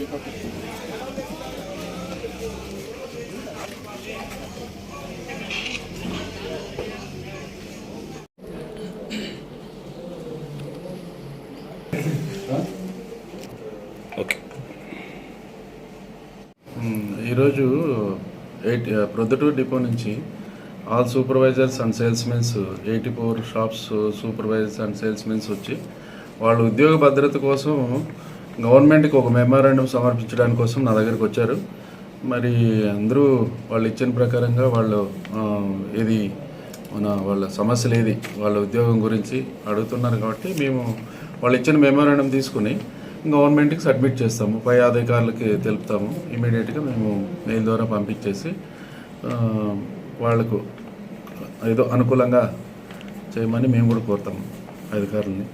ఈరోజు eight Proddatur depot నుంచి all supervisors and salesmens eighty four shops supervisors and salesmens వచ్చి వాళ్ళు ఉద్యోగ భద్రత కోసం గవర్నమెంట్కి ఒక మెమోరాండం సమర్పించడానికి కోసం నా దగ్గరికి వచ్చారు. మరి అందరూ వాళ్ళు ఇచ్చిన ప్రకారంగా వాళ్ళు ఏది మన వాళ్ళ సమస్యలు ఏది వాళ్ళ ఉద్యోగం గురించి అడుగుతున్నారు కాబట్టి మేము వాళ్ళు ఇచ్చిన మెమోరాండం తీసుకుని గవర్నమెంట్కి సబ్మిట్ చేస్తాము. పై అధికారులకి తెలుపుతాము. ఇమీడియట్గా మేము మెయిల్ ద్వారా పంపించేసి వాళ్ళకు వాళ్ళకు ఏదో అనుకూలంగా చేయమని మేము కూడా కోరుతాము అధికారులని.